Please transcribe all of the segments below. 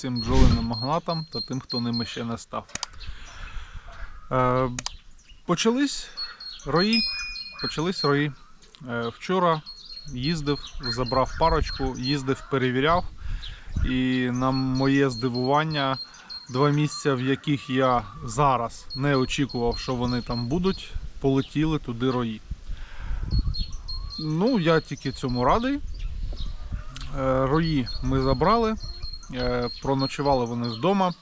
всім бджолиним магнатам та тим, хто ними ще не став. Е, почались рої. Почались рої. Е, вчора їздив, забрав парочку, їздив, перевіряв. І на моє здивування, два місця, в яких я зараз не очікував, що вони там будуть, полетіли туди рої. Ну, я тільки цьому радий. Е, Рої ми забрали, проночували вони вдома.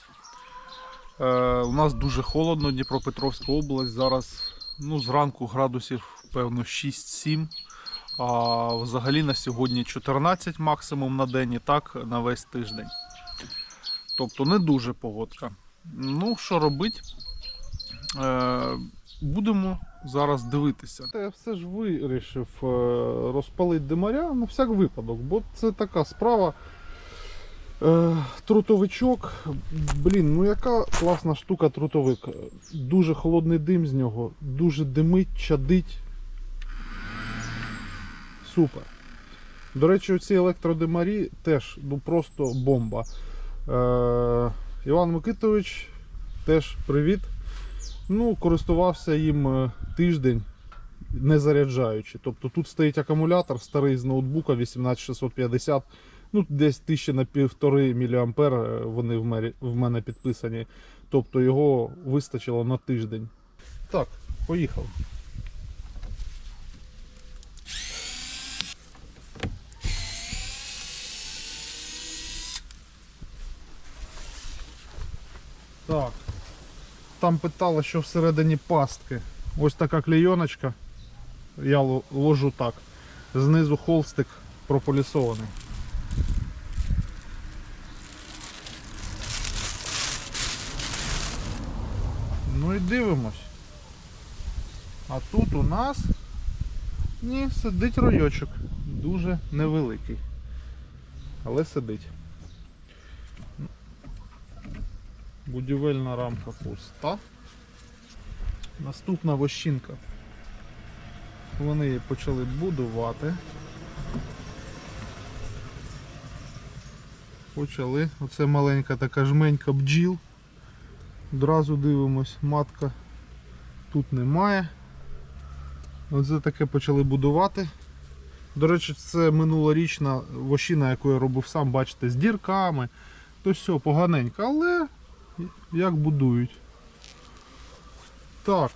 Е, У нас дуже холодно, Дніпропетровська область. Зараз ну, зранку градусів, певно, 6-7. А взагалі на сьогодні 14 максимум на день і так на весь тиждень. Тобто не дуже погодка. Ну, що робити? Е, будемо зараз дивитися. Я все ж вирішив е, розпалити димаря на всяк випадок, бо це така справа. Е, трутовичок. Блін, ну яка класна штука трутовик. Дуже холодний дим з нього, дуже димить, чадить. Супер. До речі, ці електродимарі теж ну, просто бомба. Е, Іван Микитович, теж привіт. Ну, користувався їм е, тиждень, не заряджаючи. Тобто тут стоїть акумулятор старий з ноутбука 18650. Ну, десь тисячі на півтори мА е, вони в, мене підписані. Тобто його вистачило на тиждень. Так, поїхав. Так. Там питали, що всередині пастки. Ось така клейоночка. Я ложу так. Знизу холстик прополісований. Ну і дивимось. А тут у нас ні, сидить ройочок. Дуже невеликий. Але сидить. Будівельна рамка пуста. Наступна вощинка. Вони її почали будувати. Почали. Оце маленька така жменька бджіл. Одразу дивимось, матка тут немає. Оце таке почали будувати. До речі, це минулорічна вощина, яку я робив сам, бачите, з дірками. То все, поганенько, але як будують. Так.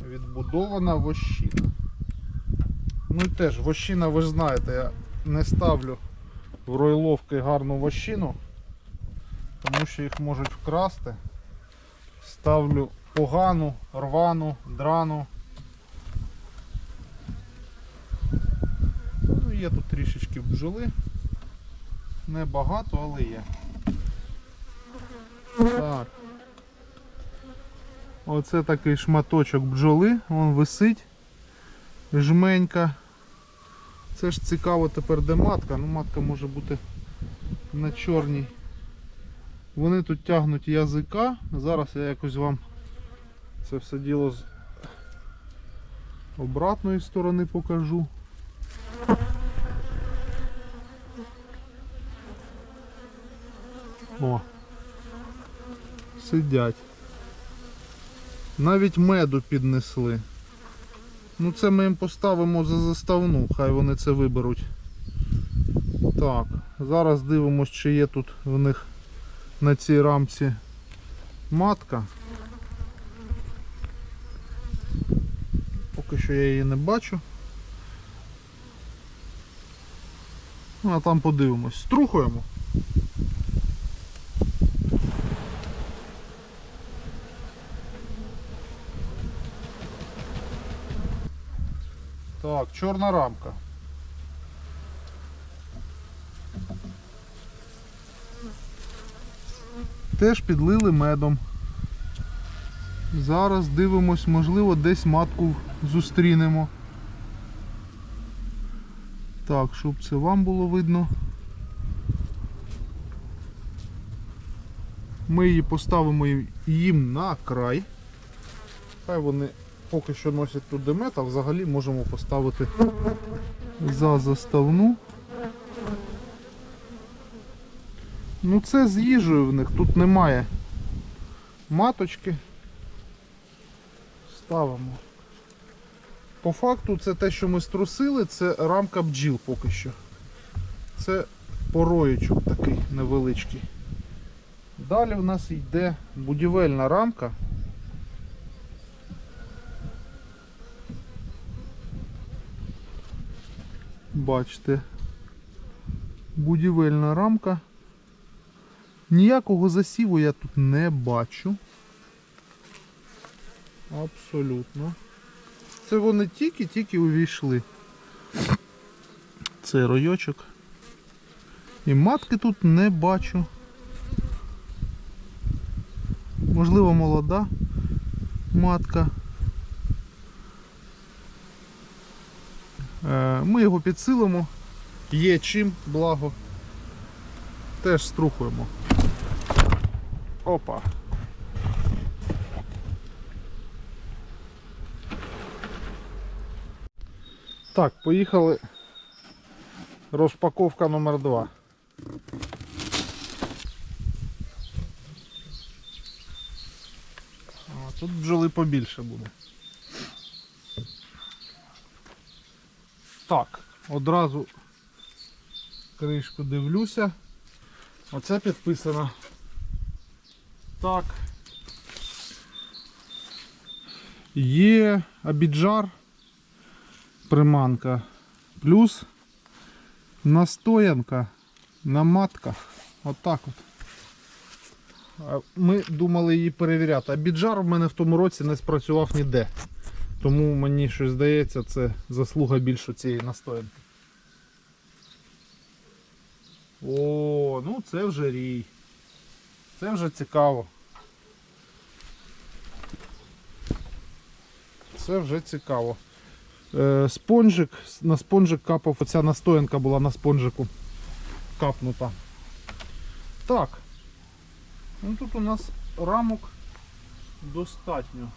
Відбудована вощина. Ну і теж вощина, ви ж знаєте, я не ставлю в ройловки гарну вощину, тому що їх можуть вкрасти. Ставлю погану, рвану, драну. Ну, є тут трішечки бджоли. Небагато, але є. Так. Оце такий шматочок бджоли, він висить. Жменька. Це ж цікаво тепер де матка. Ну матка може бути на чорній. Вони тут тягнуть язика. Зараз я якось вам це все діло з обратної сторони покажу. О, сидять. Навіть меду піднесли. Ну це ми їм поставимо за заставну, хай вони це виберуть. Так, зараз дивимось, чи є тут в них на цій рамці матка. Поки що я її не бачу. Ну, а там подивимось. Струхуємо. Так, чорна рамка. Теж підлили медом. Зараз дивимось, можливо, десь матку зустрінемо. Так, щоб це вам було видно. Ми її поставимо їм на край. Хай вони поки що носять тут демет, а взагалі можемо поставити за заставну. Ну це з їжею в них, тут немає маточки. Ставимо. По факту це те, що ми струсили, це рамка бджіл поки що. Це пороєчок такий невеличкий. Далі в нас йде будівельна рамка. Бачите, будівельна рамка. Ніякого засіву я тут не бачу. Абсолютно. Це вони тільки-тільки увійшли. Це ройочок. І матки тут не бачу. Можливо, молода матка. Ми його підсилимо. Є чим, благо. Теж струхуємо. Опа. Так, поїхали. Розпаковка номер 2. Тут бджоли побільше буде. Так, одразу кришку дивлюся. Оце підписано. Так. Є абіджар, приманка, плюс настоянка на матках. Отак от. Ми думали її перевіряти. А біджар в мене в тому році не спрацював ніде. Тому мені щось здається, це заслуга більше цієї настоянки. О, ну це вже рій. Це вже цікаво. Це вже цікаво. Е, спонжик, на спонжик капав, оця настоянка була на спонжику капнута. Так. Ну тут у нас рамок достатньо.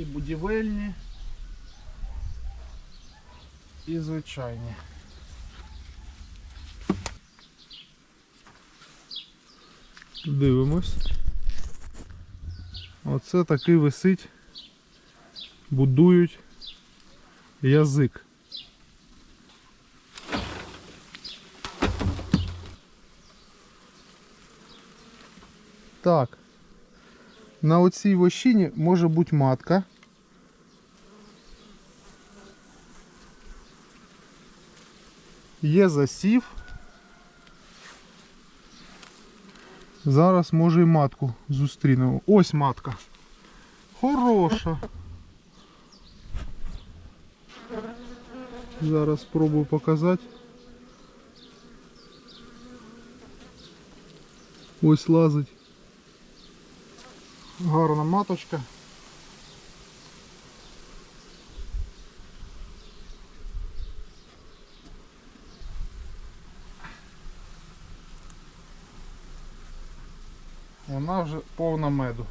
І будівельні, і звичайні. Дивимось. Оце такий висить, будують язик. Так. На оцій вощині може бути матка. Є засів. Зараз може і матку зустрінемо. Ось матка. Хороша. Зараз спробую показати. Ось лазить. Гарна маточка. Вона вже повна меду.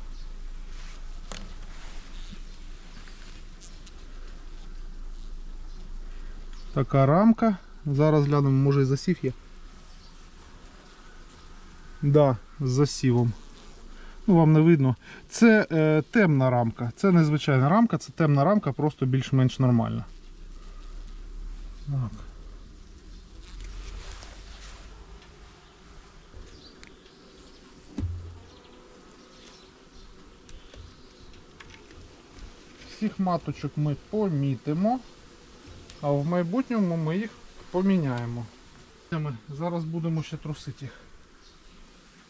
Така рамка. Зараз глянемо, може і засів є. Да, з засівом. Ну, вам не видно. Це е, темна рамка. Це не звичайна рамка, це темна рамка, просто більш-менш нормальна. Так. Всіх маточок ми помітимо, а в майбутньому ми їх поміняємо. Зараз будемо ще трусити їх.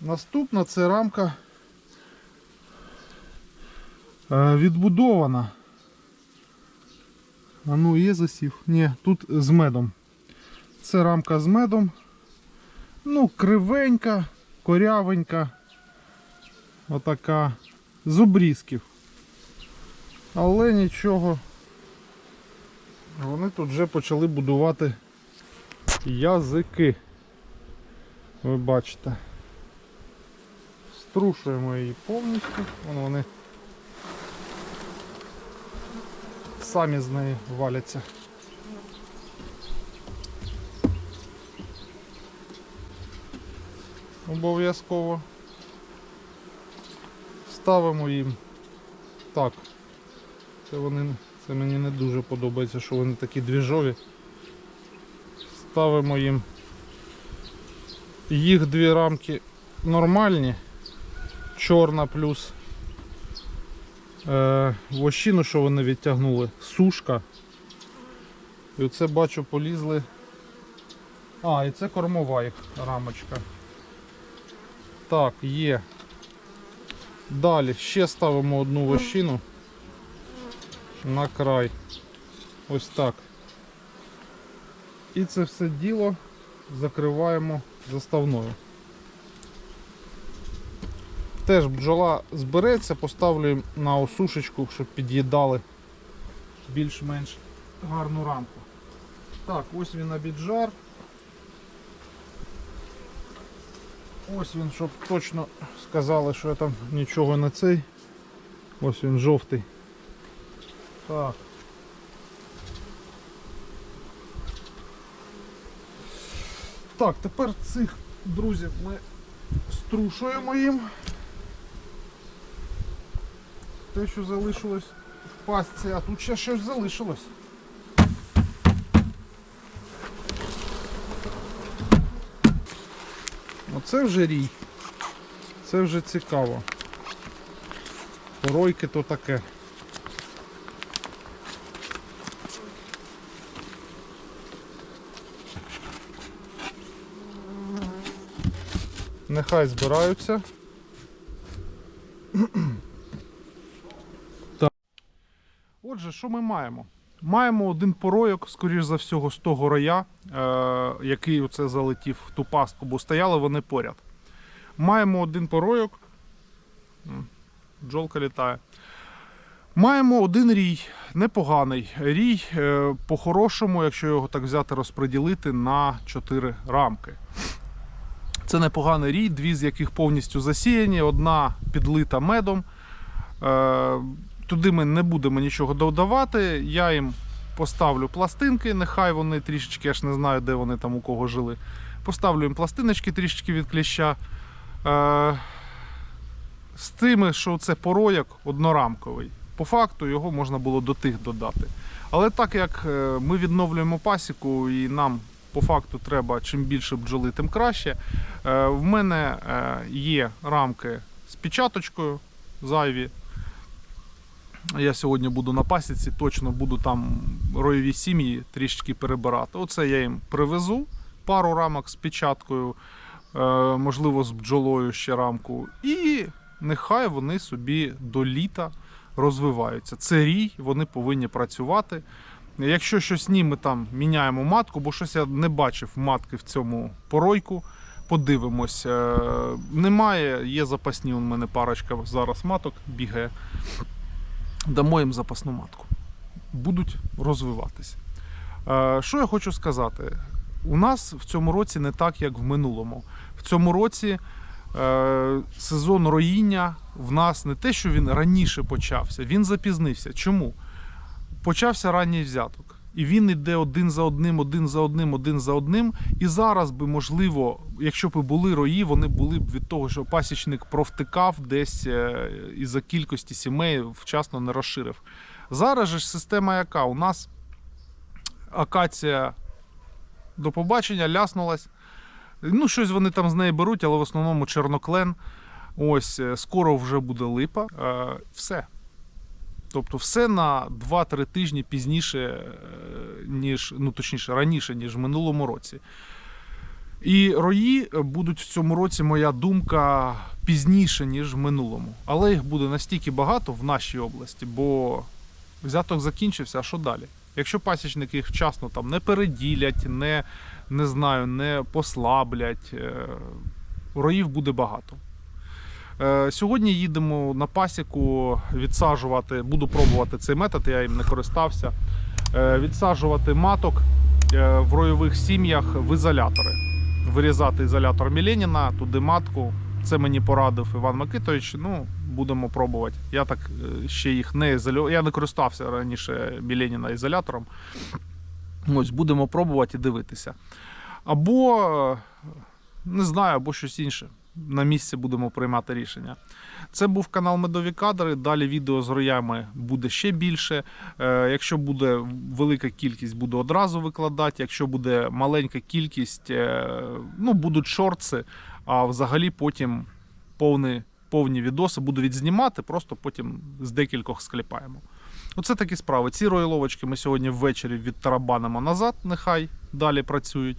Наступна це рамка е, відбудована. А ну є засів? Ні, тут з медом. Це рамка з медом. Ну, кривенька, корявенька. Отака. З обрізків. Але нічого. Вони тут вже почали будувати язики. Ви бачите. Струшуємо її повністю. Вон вони самі з неї валяться. Обов'язково ставимо їм так. Це вони, це мені не дуже подобається, що вони такі двіжові. Ставимо їм їх дві рамки нормальні, чорна плюс е, вощину, що вони відтягнули, сушка. І оце бачу полізли. А, і це кормова їх рамочка. Так, є. Далі ще ставимо одну вощину на край. Ось так. І це все діло закриваємо заставною. Теж бджола збереться, поставлю на осушечку, щоб під'їдали більш-менш гарну рамку. Так, ось він обіджар. Ось він, щоб точно сказали, що я там нічого не цей. Ось він жовтий. Так. Так, тепер цих друзів ми струшуємо їм. Те, що залишилось в пастці, а тут ще щось залишилось. Оце вже рій. Це вже цікаво. Поройки то таке. Нехай збираються. Отже, що ми маємо? Маємо один поройок, скоріш за всього, з того роя, е, який оце залетів в ту пастку, бо стояли вони поряд. Маємо один поройок. М, Бджолка літає. Маємо один рій, непоганий. Рій е, по-хорошому, якщо його так взяти, розподілити на 4 рамки. Це непоганий рій, дві з яких повністю засіяні, одна підлита медом. Е, Туди ми не будемо нічого додавати. Я їм поставлю пластинки, нехай вони трішечки, я ж не знаю, де вони там у кого жили. Поставлю їм пластиночки трішечки від кліща. Е, з тими, що це порояк однорамковий. По факту його можна було до тих додати. Але так як е, ми відновлюємо пасіку і нам по факту треба чим більше бджоли, тим краще. Е, В мене е, є рамки з печаточкою зайві. Я сьогодні буду на пасіці, точно буду там роєві сім'ї трішки перебирати. Оце я їм привезу пару рамок з печаткою, е, можливо, з бджолою ще рамку. І нехай вони собі до літа розвиваються. Це рій, вони повинні працювати. Якщо щось ні, ми там міняємо матку, бо щось я не бачив матки в цьому поройку. Подивимось. Е, Немає, є запасні у мене парочка зараз маток бігає. Дамо їм запасну матку. Будуть розвиватися. Е, Що я хочу сказати? У нас в цьому році не так, як в минулому. В цьому році е, сезон роїння в нас не те, що він раніше почався, він запізнився. Чому? Почався ранній взяток. І він йде один за одним, один за одним, один за одним. І зараз би, можливо, якщо б і були рої, вони були б від того, що пасічник провтикав десь е, із-за кількості сімей вчасно не розширив. Зараз же система яка? У нас акація до побачення ляснулась. Ну, щось вони там з неї беруть, але в основному чорноклен. Ось, е, скоро вже буде липа. Е, Все. Тобто все на 2-3 тижні пізніше, е, ніж, ну точніше, раніше, ніж в минулому році. І рої будуть в цьому році, моя думка, пізніше, ніж в минулому. Але їх буде настільки багато в нашій області, бо взяток закінчився, а що далі? Якщо пасічники їх вчасно там не переділять, не, не знаю, не послаблять, е, роїв буде багато. Е, Сьогодні їдемо на пасіку відсаджувати, буду пробувати цей метод, я їм не користався. Е, Відсаджувати маток е, в ройових сім'ях в ізолятори. Вирізати ізолятор Міленіна, туди матку, Це мені порадив Іван Микитович. Ну, будемо пробувати. Я так ще їх не ізолював. Я не користався раніше Біленіна ізолятором. Ось будемо пробувати і дивитися. Або не знаю, або щось інше. На місці будемо приймати рішення. Це був канал Медові кадри. Далі відео з роями буде ще більше. Е, Якщо буде велика кількість, буду одразу викладати. Якщо буде маленька кількість, е, ну будуть шорти, а взагалі потім повні, повні відоси буду відзнімати, просто потім з декількох скліпаємо. Оце такі справи. Ці роїловочки ми сьогодні ввечері відтарабанимо назад, нехай далі працюють.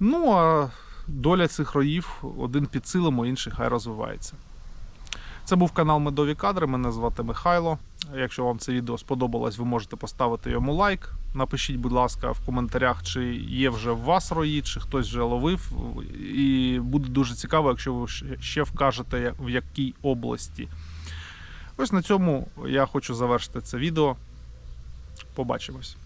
Ну а доля цих роїв один підсилимо, інший хай розвивається. Це був канал Медові кадри. Мене звати Михайло. Якщо вам це відео сподобалось, ви можете поставити йому лайк. Напишіть, будь ласка, в коментарях, чи є вже в вас рої, чи хтось вже ловив. І буде дуже цікаво, якщо ви ще вкажете, в якій області. Ось на цьому я хочу завершити це відео. Побачимось.